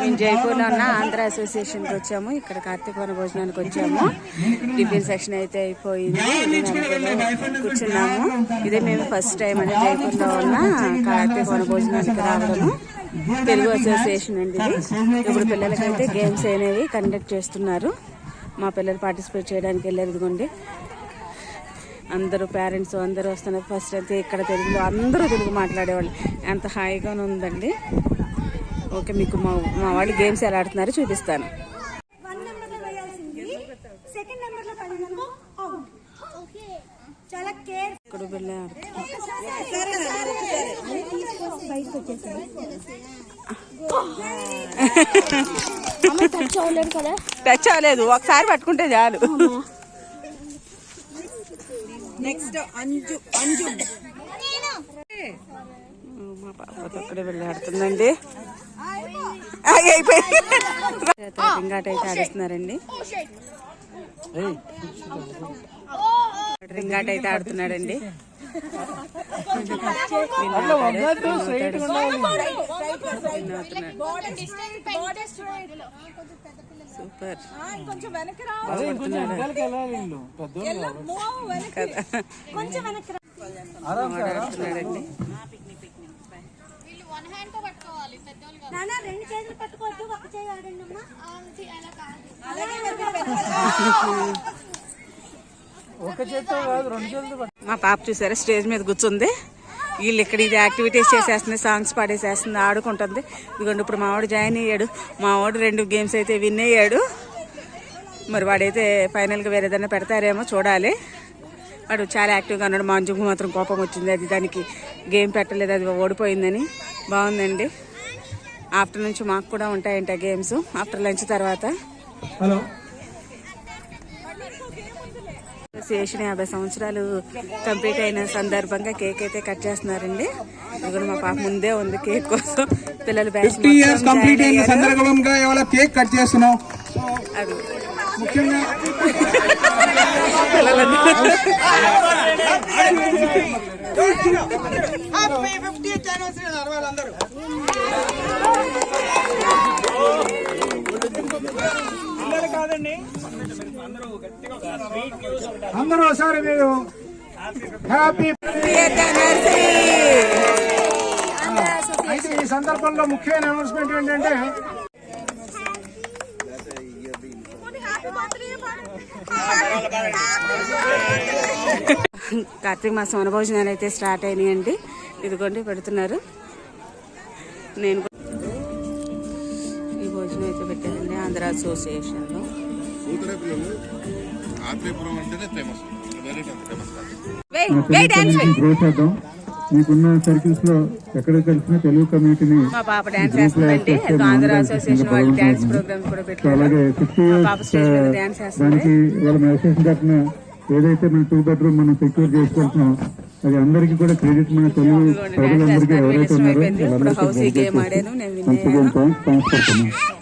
మేము జైపూర్లో ఉన్న ఆంధ్ర అసోసియేషన్కి వచ్చాము. ఇక్కడ కార్తీక వన భోజనానికి వచ్చాము. టిఫిన్ సెక్షన్ అయితే అయిపోయింది. కూర్చున్నాము. ఇదే మేము ఫస్ట్ టైం అంటే జైపూర్లో ఉన్న కార్తీక వన భోజనానికి రావడము. తెలుగు అసోసియేషన్ అండి ఇప్పుడు పిల్లలకైతే గేమ్స్ అనేవి కండక్ట్ చేస్తున్నారు. మా పిల్లలు పార్టిసిపేట్ చేయడానికి వెళ్ళారు. ఇదిగోండి. అందరూ పేరెంట్స్ అందరూ వస్తున్నారు. ఫస్ట్ అయితే ఇక్కడ తెలుగులో అందరూ తెలుగు మాట్లాడేవాళ్ళు. ఎంత హాయిగా ఉందండి. ఓకే మీకు మా మా వాళ్ళు గేమ్స్ ఎలా ఆడుతున్నారో చూపిస్తాను. వన్ నెంబర్లో వేయాల్సింది. సెకండ్ నెంబర్లో పడిందనుకో అవుట్ చాలా కేర్ ఇక్కడ వెళ్ళి టచ్ అవ్వలేదు ఒకసారి పట్టుకుంటే చాలు. నెక్స్ట్ అంజు అంజు. మా పాపతో అక్కడే వెళ్ళి ఆడుతుందండి. ఆగి అయిపోయి. రింగాట్ అయితే ఆడిస్తున్నారండి. రింగాట్ అయితే ఆడుతున్నాడండి. సూపర్. కొంచెం నాన్న రెండు చేతులు పట్టుకోవద్దు ఒక చేయి ఆడండి అమ్మా. మా పాప చూసారా? స్టేజ్ మీద కూర్చుంది. వీళ్ళు ఇక్కడ ఇది యాక్టివిటీస్ చేసేస్తుంది సాంగ్స్ పాడేసేస్తుంది ఆడుకుంటుంది. ఇదిగోండి ఇప్పుడు మావాడు జాయిన్ అయ్యాడు. మావాడు రెండు గేమ్స్ అయితే విన్ అయ్యాడు. మరి వాడైతే ఫైనల్గా వేరే ఏదైనా పెడతారేమో చూడాలి. వాడు చాలా యాక్టివ్గా ఉన్నాడు. మా అంజుకు మాత్రం కోపం వచ్చింది. అది దానికి గేమ్ పెట్టలేదు అది ఓడిపోయిందని. బాగుందండి. ఆఫ్టర్ నుంచి మాకు కూడా ఉంటాయంట గేమ్స్. ఆఫ్టర్ లంచ్ తర్వాత. హలో. అసోసియేషన్ యాభై సంవత్సరాలు కంప్లీట్ అయిన సందర్భంగా కేక్ అయితే కట్ చేస్తున్నారండి. ఇది కూడా మా పాప ముందే ఉంది కేక్ కోసం. పిల్లలు బ్యాచ్ ఫిఫ్టీ ఇయర్స్ కంప్లీట్ అయిన సందర్భంగా ఇవాళ కేక్ కట్ చేస్తున్నాం అది. ముఖ్యంగా ఫిఫ్టీ అందరూ అందరూ ఒకసారి మీరు హ్యాపీ అయితే ఈ సందర్భంలో ముఖ్యమైన అనౌన్స్మెంట్ ఏంటంటే కార్తీక మాసం వనభోజనాలు అయితే స్టార్ట్ అయినాయండి. ఇదిగోండి పెడుతున్నారు. నేను డాన్స్ వెయ్. గ్రో చేద్దాం మీకున్న సర్కిల్స్లో ఎక్కడ కలిసిన తెలుగు కమ్యూనిటీని మా పాప డాన్స్ వేస్తుందండి అది ఆంధ్ర అసోసియేషన్ వాళ్ళు డాన్స్ ప్రోగ్రామ్స్ కూడా పెట్టారు. అలాగే ఫిఫ్టీ ఇయర్స్ దానికి వాళ్ళ అసోసియేషన్ తరఫున ఏదైతే మన టూ బెడ్రూమ్ మనం సెక్యూర్ చేసుకుంటున్నాం అది అందరికీ కూడా క్రెడిట్ మన తెలుగు ప్రజలందరికీ ఎవరైతే ఉన్నారో వాళ్ళందరికీ థ్యాంక్స్